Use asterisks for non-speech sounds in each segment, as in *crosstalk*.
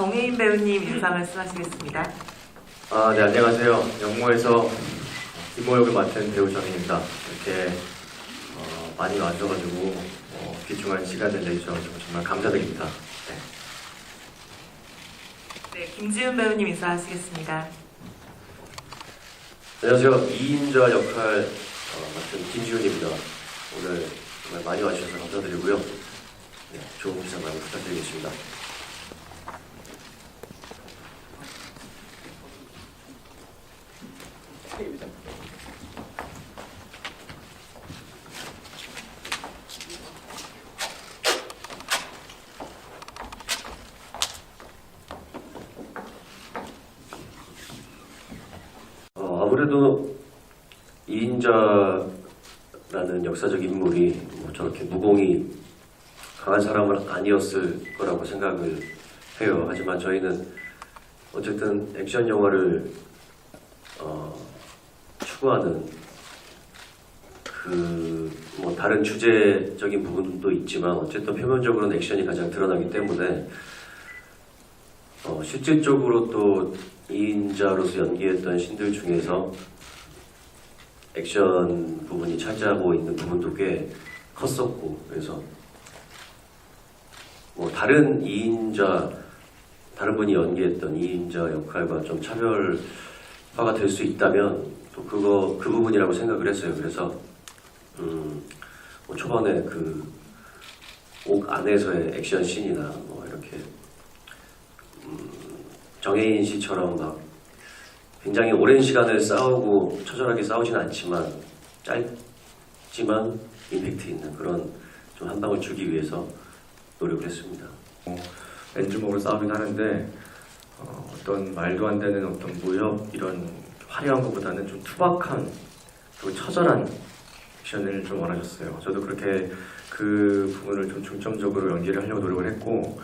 정혜인 배우님 인사 말씀하시겠습니다. 아, 네, 안녕하세요. 영모에서 이모 역을 맡은 배우 정인입니다. 이렇게 어, 많이 와주셔가지고 어, 귀중한 시간을 내주셔가지고 정말 감사드립니다. 네. 네, 김지훈 배우님 인사하시겠습니다. 안녕하세요. 이인자 역할 어, 맡은 김지훈입니다. 오늘 정말 많이 와주셔서 감사드리고요. 네, 좋은 기사 많이 부탁드리겠습니다. 어, 아무래도 이인자라는 역사적 인물이 뭐 저렇게 무공이 강한 사람은 아니었을 거라고 생각을 해요. 하지만 저희는 어쨌든 액션 영화를 어, 추구하는 그 뭐 다른 주제적인 부분도 있지만 어쨌든 표면적으로는 액션이 가장 드러나기 때문에 어, 실질적으로 또 이인자로서 연기했던 신들 중에서 액션 부분이 차지하고 있는 부분도 꽤 컸었고 그래서 뭐 다른 이인자 다른 분이 연기했던 이인자 역할과 좀 차별화가 될 수 있다면 또 그거 그 부분이라고 생각을 했어요. 그래서 음, 뭐 초반에 그 옥 안에서의 액션 씬이나 정혜인 씨처럼 막 굉장히 오랜 시간을 싸우고 처절하게 싸우진 않지만 짧지만 임팩트 있는 그런 좀 한 방을 주기 위해서 노력을 했습니다. 맨주먹으로 싸우긴 하는데 어, 어떤 말도 안 되는 어떤 무협 이런 화려한 것보다는 좀 투박한 그리고 처절한 액션을 좀 원하셨어요. 저도 그렇게 그 부분을 좀 중점적으로 연기를 하려고 노력을 했고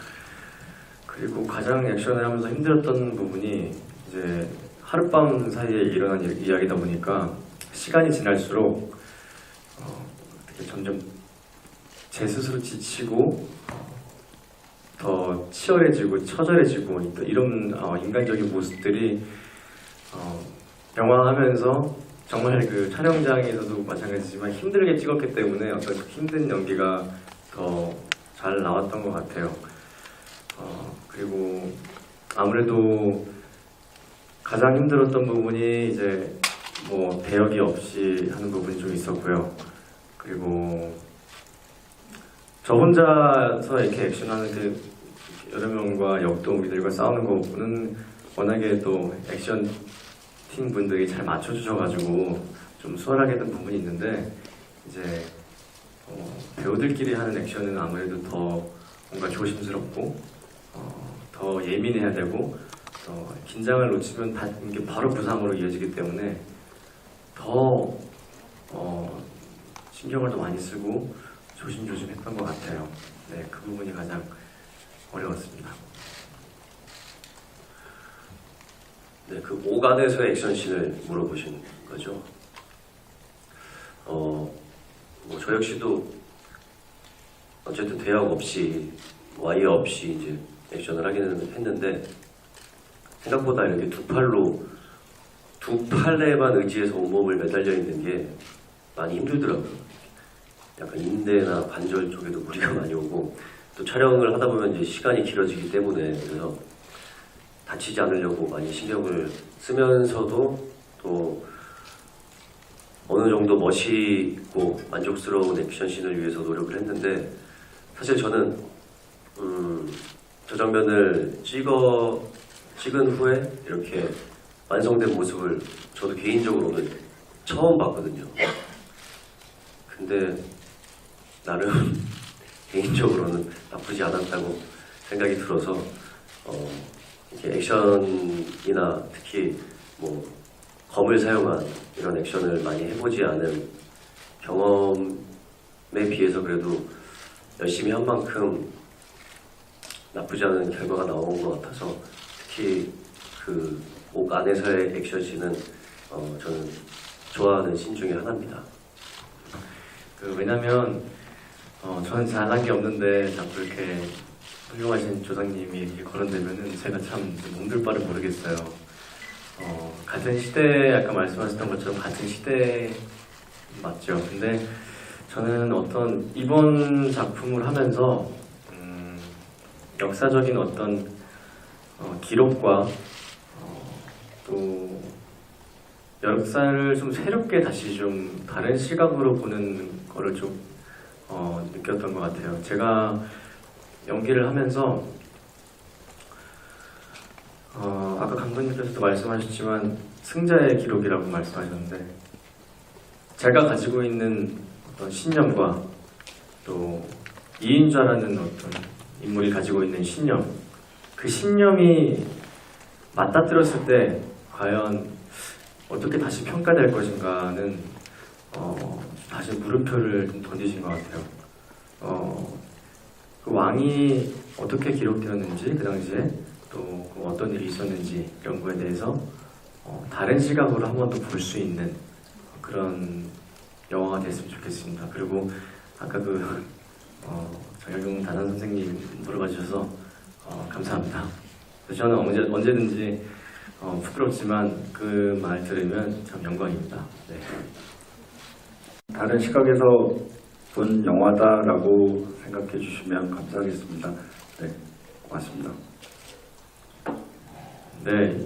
그리고 가장 액션을 하면서 힘들었던 부분이 이제 하룻밤 사이에 일어난 일- 이야기다 보니까 시간이 지날수록 어, 어떻게 점점 제 스스로 지치고 더 치열해지고 처절해지고 또 이런 어, 인간적인 모습들이 어, 영화하면서 정말 그 촬영장에서도 마찬가지지만 힘들게 찍었기 때문에 어떤 그 힘든 연기가 더 잘 나왔던 것 같아요. 어, 그리고 아무래도 가장 힘들었던 부분이 이제 뭐 대역이 없이 하는 부분이 좀 있었고요. 그리고 저 혼자서 이렇게 액션하는 그 여러 명과 역동우리들과 싸우는 거 보는 워낙에 또 액션 팀 분들이 잘 맞춰주셔가지고 좀 수월하게 된 부분이 있는데 이제 어, 배우들끼리 하는 액션은 아무래도 더 뭔가 조심스럽고 어, 더 예민해야 되고 더 긴장을 놓치면 다 이게 바로 부상으로 이어지기 때문에 더 어, 신경을 더 많이 쓰고 조심조심 했던 것 같아요. 네, 그 부분이 가장 어려웠습니다. 네, 그 오간에서의 액션씬을 물어보신 거죠. 어, 뭐 저 역시도 어쨌든 대역 없이 와이어 없이 이제 액션을 하기는 했는데 생각보다 이렇게 두 팔로 두 팔에만 의지해서 온몸을 매달려 있는 게 많이 힘들더라고요. 약간 인대나 관절 쪽에도 무리가 많이 오고 또 촬영을 하다 보면 이제 시간이 길어지기 때문에 그래서 다치지 않으려고 많이 신경을 쓰면서도 또 어느 정도 멋있고 만족스러운 액션씬을 위해서 노력을 했는데 사실 저는 음, 저 장면을 찍어 찍은 후에 이렇게 완성된 모습을 저도 개인적으로는 처음 봤거든요. 근데 나름 *laughs* 개인적으로는 나쁘지 않았다고 생각이 들어서 어, 이렇게 액션이나 특히 뭐 검을 사용한 이런 액션을 많이 해보지 않은 경험에 비해서 그래도 열심히 한 만큼 나쁘지 않은 결과가 나온 것 같아서 특히 그옥 안에서의 액션씬은 어, 저는 좋아하는 씬 중에 하나입니다. 그 왜냐면 어, 저는 잘한 게 없는데 자꾸 이렇게 훌륭하신 조상님이 이렇게 거론되면은 제가 참 몸둘 바를 모르겠어요. 어, 같은 시대 아까 말씀하셨던 것처럼 같은 시대 맞죠. 근데 저는 어떤 이번 작품을 하면서 음, 역사적인 어떤 어, 기록과 어, 또 역사를 좀 새롭게 다시 좀 다른 시각으로 보는 거를 좀 어, 느꼈던 것 같아요. 제가 연기를 하면서 어, 아까 감독님께서도 말씀하셨지만 승자의 기록이라고 말씀하셨는데 제가 가지고 있는 어떤 신념과 또 이인자라는 어떤 인물이 가지고 있는 신념 그 신념이 맞닥뜨렸을 때 과연 어떻게 다시 평가될 것인가는 어, 다시 물음표를 좀 던지신 것 같아요. 어, 그 왕이 어떻게 기록되었는지 그 당시에 또그 어떤 일이 있었는지 이런 거에 대해서 어, 다른 시각으로 한 번 더 볼 수 있는 그런 영화가 됐으면 좋겠습니다. 그리고 아까 그 어, 정혁용 단원 선생님 물어봐 주셔서 어, 감사합니다. 저는 언제, 언제든지 어, 부끄럽지만 그 말 들으면 참 영광입니다. 네. 다른 시각에서 본 영화다라고 생각해 주시면 감사하겠습니다. 네, 고맙습니다. 네,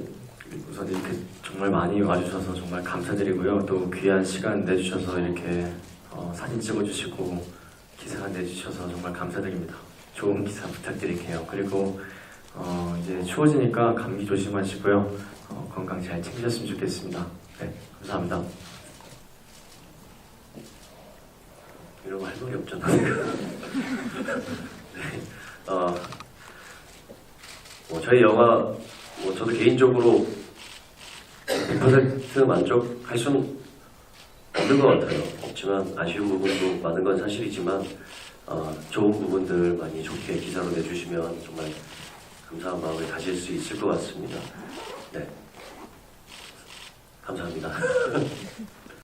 우선 이렇게 정말 많이 와주셔서 정말 감사드리고요. 또 귀한 시간 내주셔서 이렇게 어, 사진 찍어주시고 기사 내주셔서 정말 감사드립니다. 좋은 기사 부탁드릴게요. 그리고 어, 이제 추워지니까 감기 조심하시고요. 어, 건강 잘 챙기셨으면 좋겠습니다. 네, 감사합니다. 이런 거할 말이 없잖아. *laughs* 네. 어, 뭐 저희 영화, 뭐 저도 개인적으로 100% 만족할 수는 없는 것 같아요. 없지만 아쉬운 부분도 많은 건 사실이지만 어, 좋은 부분들 많이 좋게 기사로 내주시면 정말 감사한 마음을 가질 수 있을 것 같습니다. 네. 감사합니다. *laughs*